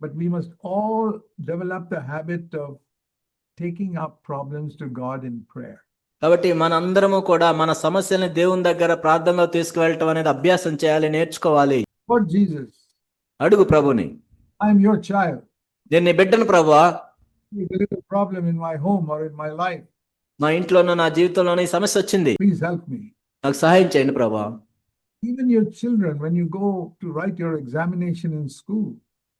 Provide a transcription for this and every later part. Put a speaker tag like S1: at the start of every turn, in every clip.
S1: But we must all develop the habit of taking up problems to God in prayer.
S2: కాబట్టి మనందరము కూడా మన సమస్యల్ని దేవుని దగ్గర ప్రార్థనలో తీసుకువెళ్ళటం అనేది అభ్యాసం చేయాలి నేర్చుకోవాలి
S1: Lord Jesus,
S2: అడుగు ప్రభుని
S1: I am your child.
S2: నేను నీ బిడ్డను ప్రభువా
S1: There's a little problem in my home or in my life.
S2: మా ఇంట్లోనూ నా జీవితంలోనూ ఈ సమస్య వచ్చింది
S1: Please help me.
S2: నాకు సహాయం చేయండి ప్రభా
S1: Even your children, when you go to write your examination in school,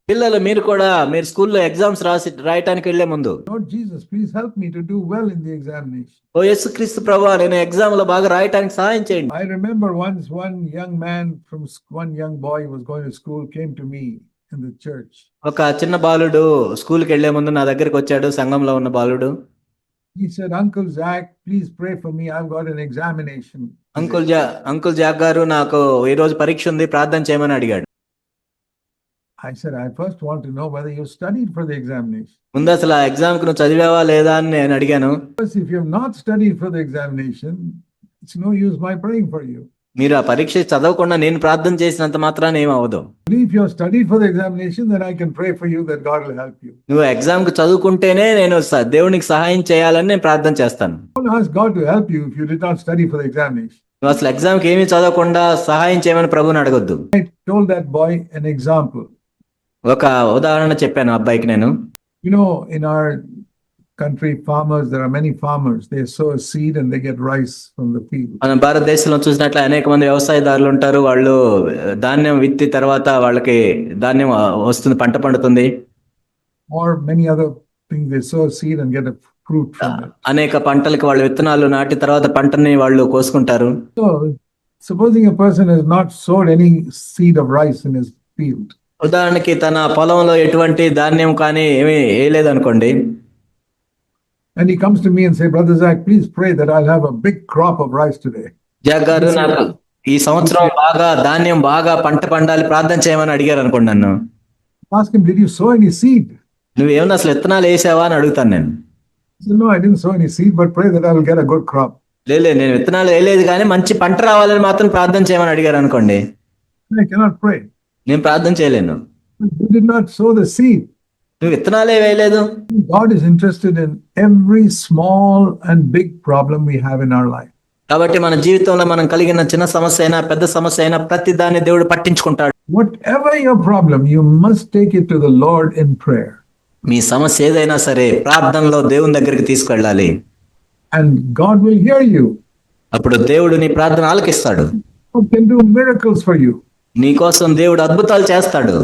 S2: పిల్లలు మీరు కూడా మీరు స్కూల్లో ఎగ్జామ్స్ రాసి రాయటానికి వెళ్ళే ముందు.
S1: Not Jesus please help me to well in the examination
S2: ఓ యేసుక్రీస్తు నేను ఎగ్జామ్లో బాగా రాయటానికి సహాయం చేయండి.
S1: I remember once one young man from young boy was going to me church
S2: ఒక చిన్న బాలుడు స్కూల్కి వెళ్ళే ముందు నా దగ్గరికి వచ్చాడు సంఘంలో ఉన్న బాలుడు.
S1: He said uncle Jack please pray for me I have got an examination
S2: uncle జా అంకుల్ జాక్ గారు నాకు ఈ రోజు పరీక్ష ఉంది ప్రార్థన చేయమని అడిగాడు.
S1: I said, I first want to know whether you studied for the examination.
S2: ముందు అసలు ఆ ఎగ్జామ్ కు నువ్వు చదివావా లేదా అని నేను అడిగాను
S1: Because if you have not studied for the examination, it's no use my praying for you.
S2: మీరు ఆ పరీక్ష చదవకుండా నేను ప్రార్థన చేసినంత మాత్రాన ఏం అవ్వదు
S1: But if you have studied for the examination, then I can pray for you that God will help you.
S2: నువ్వు ఎగ్జామ్ కు చదువుకుంటేనే నేను స- దేవునికి సహాయం చేయాలని నేను ప్రార్థన చేస్తాను
S1: Don't ask God to help you if you did not study for the examination.
S2: నువ్వు అసలు ఎగ్జామ్ కి ఏమీ చదవకుండా సహాయం చేయమని ప్రభుని అడగొద్దు
S1: I told that boy an example.
S2: ఒక ఉదాహరణ చెప్పాను అబ్బాయికి నేను.
S1: You know in our country farmers there are many farmers they sow seed and they get rice from the field
S2: మన భారతదేశంలో చూసినట్లయితే అనేక మంది వ్యాపారదారులు ఉంటారు. వాళ్ళు ధాన్యం విత్తి తర్వాత వాళ్ళకి ధాన్యం వస్తుంది పంట పండుతుంది.
S1: Are many other things they sow seed and get a fruit
S2: అనేక పంటలకు వాళ్ళు విత్తనాలు నాటి తర్వాత పంటని వాళ్ళు కోసుకుంటారు.
S1: So supposing a person has not sowed any seed of rice in his field
S2: ఉదాహరణకి తన పొలంలో ఎటువంటి ధాన్యం కానీ ఏమీ వేయలేదు అనుకోండి
S1: and he comes to me and say, Brother Zach, please pray that I'll have a big crop of rice today.
S2: Jack గారు నాకు ఈ సంవత్సరం బాగా ధాన్యం బాగా పంట పండాలి ప్రార్థన చేయమని అడిగారు అనుకోండి నన్ను
S1: Ask him, did you sow any seed?
S2: నువ్వు ఏమన్నా అసలు విత్తనాలు వేసావా అని అడుగుతాను నేను
S1: He said, no, I didn't sow any seed, but pray that I will get a good crop.
S2: లేదు నేను విత్తనాలు వేయలేదు కానీ మంచి పంట రావాలని మాత్రం ప్రార్థన చేయమని అడిగారు అనుకోండి
S1: I cannot pray.
S2: నేను ప్రార్థన చేయలేను
S1: You did not sow the seed.
S2: నువ్వు విత్తనాలే వేయలేదు
S1: God is interested in every small and big problem we have in our life.
S2: కాబట్టి మన జీవితంలో మనం కలిగిన చిన్న సమస్య అయినా పెద్ద సమస్య అయినా ప్రతి దాన్ని దేవుడు పట్టించుకుంటాడు
S1: Whatever your problem, you must take it to the Lord in prayer.
S2: మీ సమస్య ఏదైనా సరే ప్రార్థనలో దేవుని దగ్గరికి తీసుకెళ్ళాలి
S1: And God will hear you.
S2: అప్పుడు దేవుడు నీ ప్రార్థన ఆలకిస్తాడు
S1: God can do miracles for
S2: నీకోసం దేవుడు అద్భుతాలు చేస్తాడు.